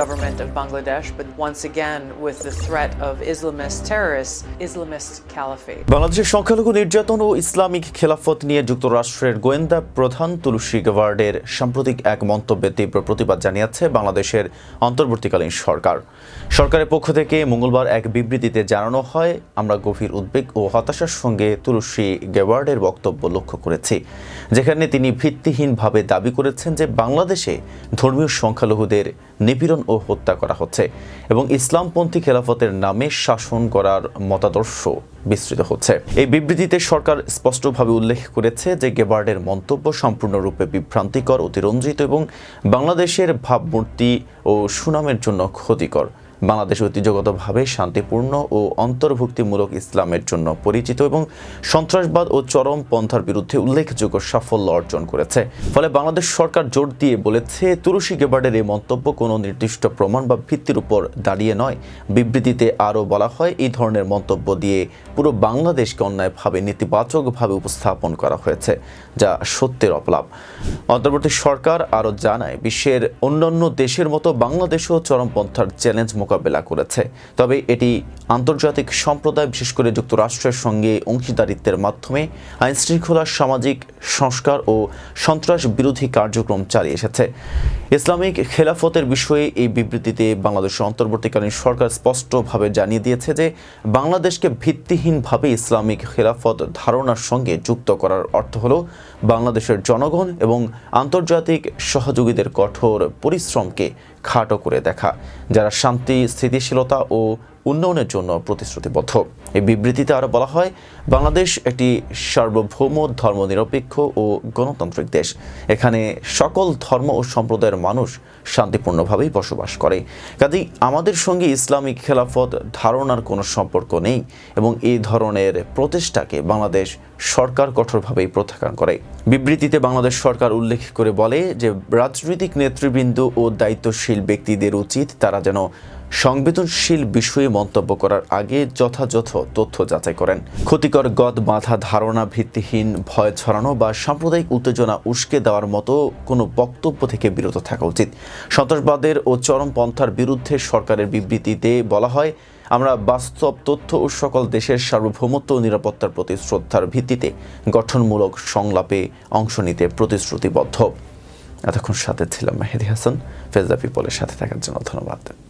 government of Bangladesh, but once again with the threat of Islamist terrorists, Islamist caliphate. বাংলাদেশের সংখ্যালঘু নির্যাতন ও Islamic খেলাফত নিয়ে যুক্তরাষ্ট্রের গোয়েন্দা প্রধান তুলসী গেভার্ডের সাম্প্রতিক এক মন্তব্যে তীব্র প্রতিবাদ জানিয়েছে বাংলাদেশের অন্তর্বর্তীকালীন সরকার সরকারের পক্ষ থেকে মঙ্গলবার এক বিবৃতিতে জানানো হয় আমরা গভীর উদ্বেগ ও হতাশার সঙ্গে তুলসী গেওয়ার্ডের বক্তব্য লক্ষ্য করেছি যেখানে তিনি ভিত্তিহীনভাবে দাবি করেছেন যে বাংলাদেশে ধর্মীয় সংখ্যালঘুদের নিপীড়ন হত্যা করা হচ্ছে এবং ইসলামপন্থী খেলাফতের নামে শাসন করার মতাদর্শ বিস্তৃত হচ্ছে। এই বিবৃতিতে সরকার স্পষ্টভাবে উল্লেখ করেছে যে গেবার্ডের মন্তব্য সম্পূর্ণরূপে বিভ্রান্তিকর, অতিরঞ্জিত এবং বাংলাদেশের ভাবমূর্তি ও সুনামের জন্য ক্ষতিকর। বাংলাদেশ ঐতিহ্যগতভাবে শান্তিপূর্ণ ও অন্তর্ভুক্তিমূলক ইসলামের জন্য পরিচিত এবং সন্ত্রাসবাদ ও চরম পন্থার বিরুদ্ধে উল্লেখযোগ্য সাফল্য অর্জন করেছে। ফলে বাংলাদেশ সরকার জোর দিয়ে বলেছে তুলসী গেবার্ডের এই মন্তব্য কোনো নির্দিষ্ট প্রমাণ বা ভিত্তির উপর দাঁড়িয়ে নয়। বিবৃতিতে আরও বলা হয়, এই ধরনের মন্তব্য দিয়ে পুরো বাংলাদেশকে অন্যায়ভাবে, নেতিবাচকভাবে উপস্থাপন করা হয়েছে, যা সত্যের অপলাপ। অন্তর্বর্তী সরকার আরও জানায়, বিশ্বের অন্যান্য দেশের মতো বাংলাদেশও চরমপন্থার চ্যালেঞ্জ মোকাবেলা করেছে। তবে এটি আন্তর্জাতিক সম্প্রদায়, বিশেষ করে যুক্তরাষ্ট্রের সঙ্গে অংশীদারিত্বের মাধ্যমে আইন শৃঙ্খলা সামাজিক সংস্কার ও সন্ত্রাস বিরোধী কার্যক্রম চালিয়ে এসেছে। ইসলামিক খেলাফতের বিষয়ে এই বিবৃতিতে বাংলাদেশের অন্তর্বর্তীকালীন সরকার স্পষ্টভাবে জানিয়ে দিয়েছে যে, বাংলাদেশকে ভিত্তিহীনভাবে ইসলামিক খেলাফত ধারণার সঙ্গে যুক্ত করার অর্থ হল বাংলাদেশের জনগণ এবং আন্তর্জাতিক সহযোগীদের কঠোর পরিশ্রমকে খাটো করে দেখা। যারা শান্তি স্থিতিশীলতা ও উন্নয়নের জন্য প্রতিশ্রুতিবদ্ধ। এই বিবৃতিতে আরও বলা হয়, বাংলাদেশ একটি সার্বভৌম ধর্মনিরপেক্ষ ও গণতান্ত্রিক দেশ। এখানে সকল ধর্ম ও সম্প্রদায়ের মানুষ শান্তিপূর্ণভাবেই বসবাস করে। কাজেই আমাদের সঙ্গে ইসলামিক খেলাফত ধারণার কোনো সম্পর্ক নেই এবং এই ধরনের প্রচেষ্টাকে বাংলাদেশ সরকার কঠোরভাবেই প্রত্যাখ্যান করে। বিবৃতিতে বাংলাদেশ সরকার উল্লেখ করে বলে যে, রাজনৈতিক নেতৃবৃন্দ ও দায়িত্বশীল ব্যক্তিদের উচিত তারা যেন সংবেদনশীল বিষয়ে মন্তব্য করার আগে যথাযথ তথ্য যাচাই করেন। ক্ষতিকর গদ, বাঁধা, ধারণা ভিত্তিহীন, ভয় ছড়ানো বা সাম্প্রদায়িক উত্তেজনা উস্কে দেওয়ার মতো কোনো বক্তব্য থেকে বিরত থাকা উচিত। সন্ত্রাসবাদের ও চরমপন্থার বিরুদ্ধে সরকারের বিবৃতিতে বলা হয়, আমরা বাস্তব তথ্য ও সকল দেশের সার্বভৌমত্ব ও নিরাপত্তার প্রতি শ্রদ্ধার ভিত্তিতে গঠনমূলক সংলাপে অংশ নিতে প্রতিশ্রুতিবদ্ধ। এতক্ষণ সাথে ছিলাম মেহেদি হাসান। ফেজদা পিপলের সাথে থাকার জন্য ধন্যবাদ।